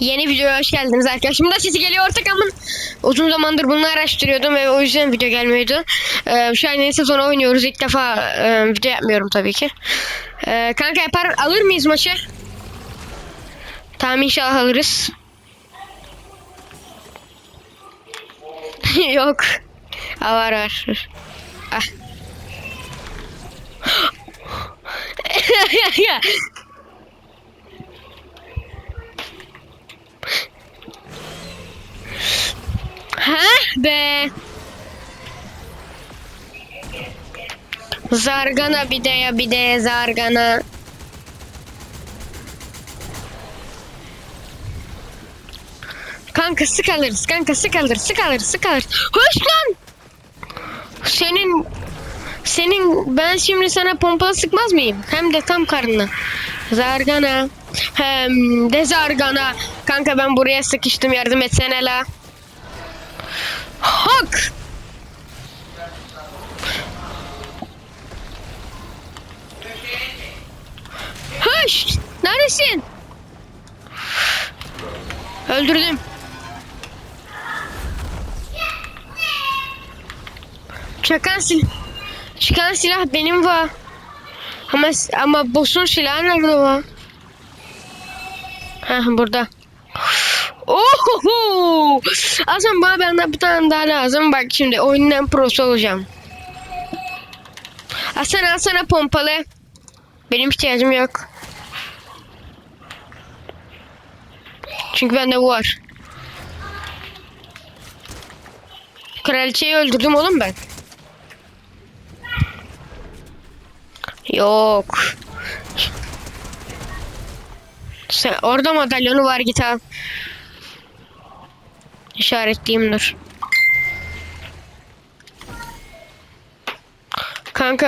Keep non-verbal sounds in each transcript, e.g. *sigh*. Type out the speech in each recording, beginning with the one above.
Yeni videoya hoş geldiniz arkadaşlar. De sesi geliyor ortakamın. Uzun zamandır bunu araştırıyordum ve o yüzden video gelmiyordu. Ee, şu an yeni sezonu oynuyoruz. İlk defa e, video yapmıyorum tabii ki. Ee, kanka yapar alır mıyız maçı? Tamam inşallah alırız. *laughs* Yok. Aa, var var. Ah. *laughs* Ha be. Zargana bir de ya bir de zargana. Kanka sık alırız kanka sık alırız sık alırız sık alırız. Hoş lan. Senin senin ben şimdi sana pompalı sıkmaz mıyım? Hem de tam karnına. Zargana. Hem de zargana. Kanka ben buraya sıkıştım yardım etsene la. Hak. Hoş. Neredesin? Öldürdüm. Çıkan sil Çıkan silah benim var. Ama ama boss'un silahı nerede var? Heh burada. Oho! Aslında bana benden bir tane daha lazım. Bak şimdi oyunun en prosu olacağım. Aslan al sana pompalı. Benim ihtiyacım yok. Çünkü bende bu var. Kraliçeyi öldürdüm oğlum ben. Yok. Sen, orada madalyonu var git al. İşaretleyeyim dur. Kanka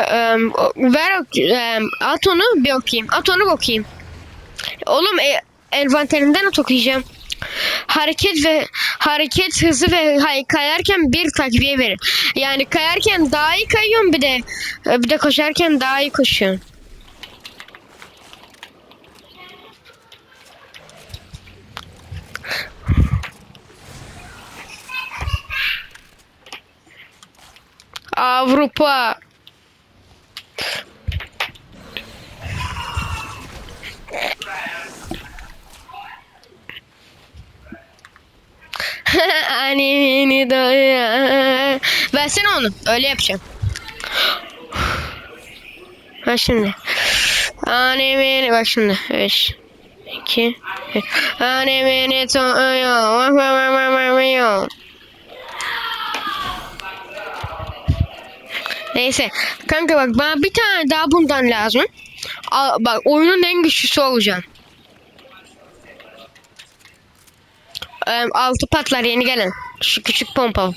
o- ver em, at onu bir okuyayım. At onu okuyayım. Oğlum e, at okuyacağım. Hareket ve hareket hızı ve hay, kayarken bir takviye verir. Yani kayarken daha iyi kayıyorsun bir de e, bir de koşarken daha iyi koşuyorsun. Avrupa. Animini doya. Versene onu. Öyle yapacağım. Bak şimdi. Animini bak şimdi. 5 2 Animini doya. Neyse. Kanka bak bana bir tane daha bundan lazım. Al, bak oyunun en güçlüsü olacağım. Ee, altı patlar yeni gelen. Şu küçük pompa.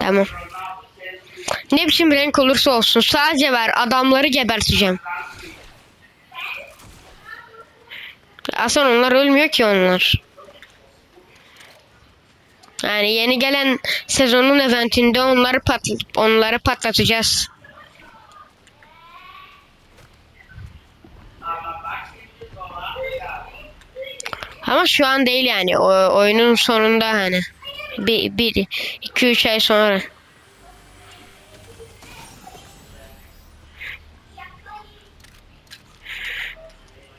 Tamam. Ne biçim renk olursa olsun sadece ver adamları geberteceğim. Aslında onlar ölmüyor ki onlar. Yani yeni gelen sezonun eventinde onları pat onları patlatacağız. Ama şu an değil yani. O, oyunun sonunda hani. Bir, bir, iki, üç ay sonra.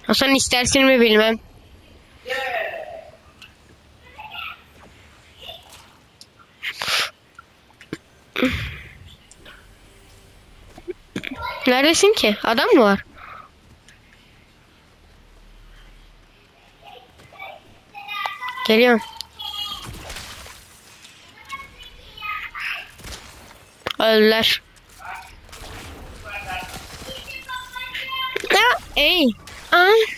Hasan istersin mi bilmem. Neredesin ki? Adam mı var? Geliyorum. Öldüler. Ey. Aa.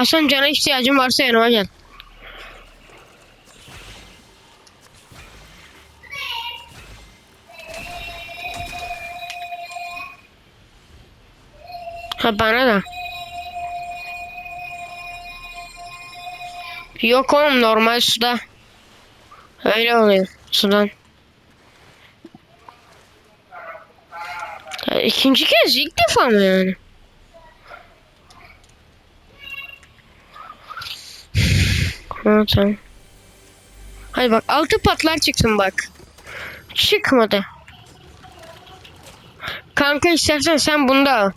Hasan cana ihtiyacın varsa yanıma gel. Ha bana da. Yok oğlum normal suda. Öyle oluyor sudan. Ya, ikinci kez ilk defa mı yani? Ha, tamam. Hadi bak altı patlar çıksın bak. Çıkmadı. Kanka istersen sen bunu da al.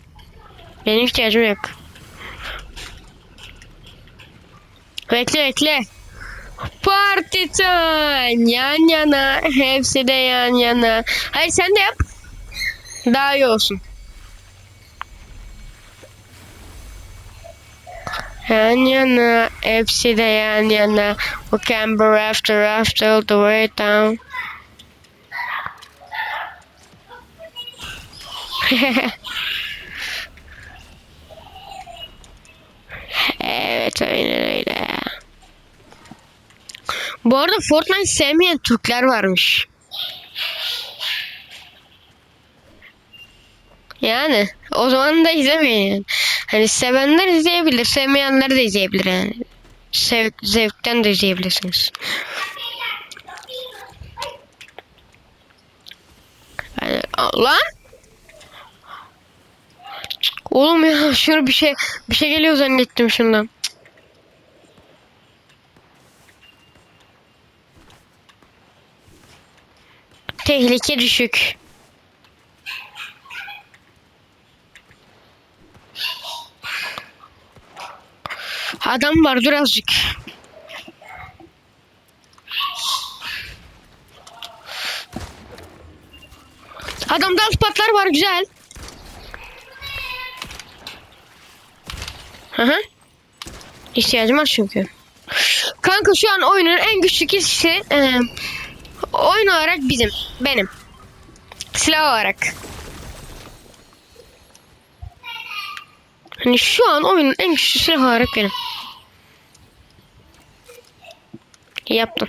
Benim ihtiyacım yok. Bekle bekle. Party time. Yan yana. Hepsi de yan yana. Hayır sen de yap. Daha iyi olsun. Yan yana. Hepsi de yan yana. We can be after after the way down. evet aynen öyle. Bu arada Fortnite sevmeyen Türkler varmış. Yani o zaman da izlemeyin. Hani sevenler izleyebilir, sevmeyenler de izleyebilir yani. Sev, zevkten de izleyebilirsiniz. Yani, lan Oğlum ya şöyle bir şey bir şey geliyor zannettim şundan. Tehlike düşük. Adam var dur azıcık. Adamda patlar var güzel. Hı hı. İhtiyacım var çünkü. Kanka şu an oyunun en güçlü kişisi e, oyun olarak bizim. Benim. Silah olarak. Hani şu an oyunun en güçlü silah olarak benim. Yaptım.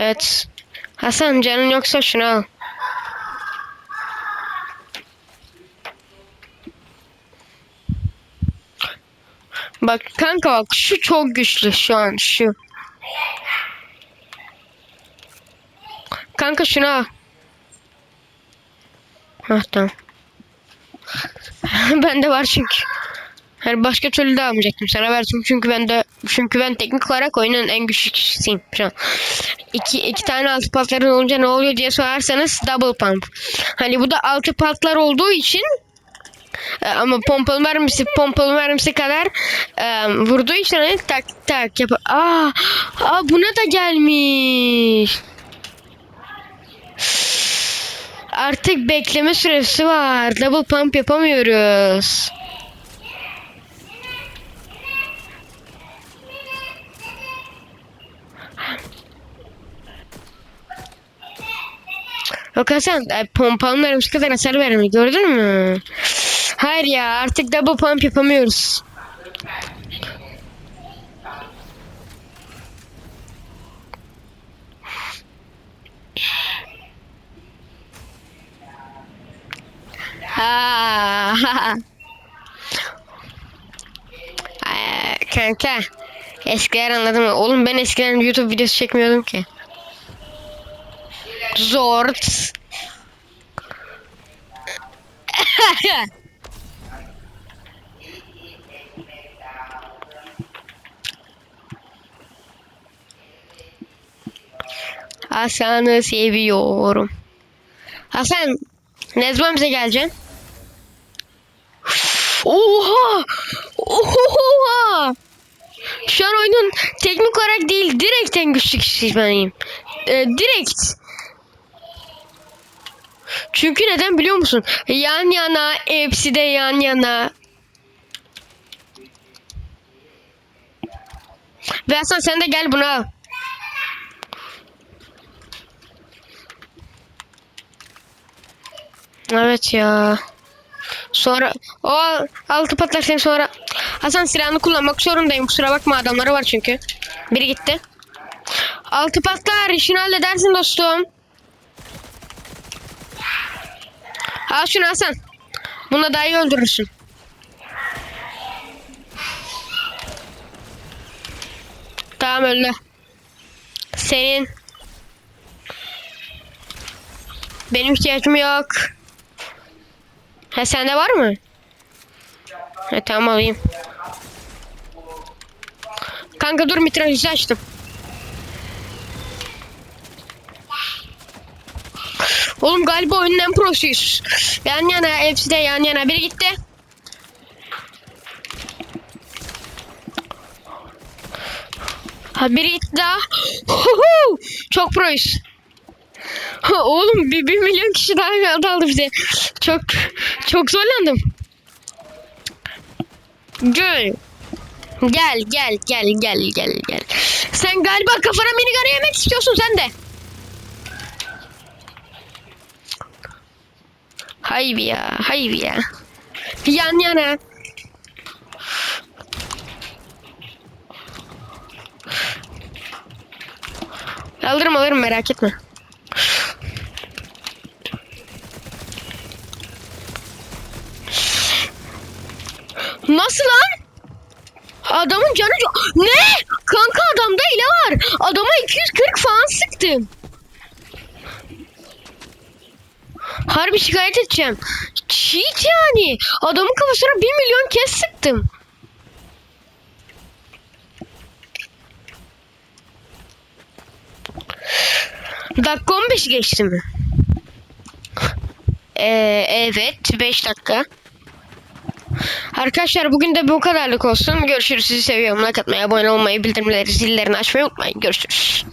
Evet. Hasan canın yoksa şunu al. Bak kanka bak şu çok güçlü şu an şu. Kanka şunu al. Hah tamam. *laughs* Bende var çünkü. Hani başka türlü de almayacaktım sana verdim çünkü ben de çünkü ben teknik olarak oyunun en güçlü kişisiyim şu an. İki, iki tane altı patların olunca ne oluyor diye sorarsanız double pump. Hani bu da altı patlar olduğu için e, ama pompalı mermisi pompalı mermisi kadar e, vurduğu için hani tak tak yap. Aa, aa buna da gelmiş. Artık bekleme süresi var. Double pump yapamıyoruz. Yok Hasan e, pompalın mermisi kadar hasar vermiyor gördün mü? Hayır ya artık double pump yapamıyoruz. Ha, *laughs* Kanka eskiler anladın mı? Oğlum ben eskiden YouTube videosu çekmiyordum ki. Zort. *laughs* Hasan'ı seviyorum. Hasan ne zaman bize geleceksin? Oha! Oha! Şu an oyunun teknik olarak değil direkt en güçlü kişisi benim. Ee, direkt. Çünkü neden biliyor musun? Yan yana, hepsi de yan yana. Ve Hasan sen de gel bunu al. Evet ya. Sonra o altı patlarken sonra Hasan silahını kullanmak zorundayım kusura bakma adamları var çünkü. Biri gitti. Altı patlar işini halledersin dostum. Al şunu Hasan. Buna daha iyi öldürürsün. Tamam öldü. Senin. Benim ihtiyacım yok. Ha sende var mı? Ha tamam alayım. Kanka dur mitraljizi açtım. Oğlum galiba oyunun en prosuyuz. Yan yana hepsi de yan yana. Biri gitti. Ha biri gitti daha. Çok proyuz. Oğlum bir, bir milyon kişi daha daldı bize. Çok çok zorlandım. Gel. Gel gel gel gel gel gel. Sen galiba kafana minigun yemek istiyorsun sen de. Hayır ya, hayır ya. Yan yana. Alırım alırım merak etme. Nasıl lan? Adamın canı çok... Ne? Kanka adamda hile var. Adama 240 falan sıktım. Harbi şikayet edeceğim. Cheat yani. Adamın kafasına 1 milyon kez sıktım. Dakika 15 geçti mi? Ee, evet 5 dakika. Arkadaşlar bugün de bu kadarlık olsun. Görüşürüz. Sizi seviyorum. Like atmayı, abone olmayı, bildirimleri, zillerini açmayı unutmayın. Görüşürüz.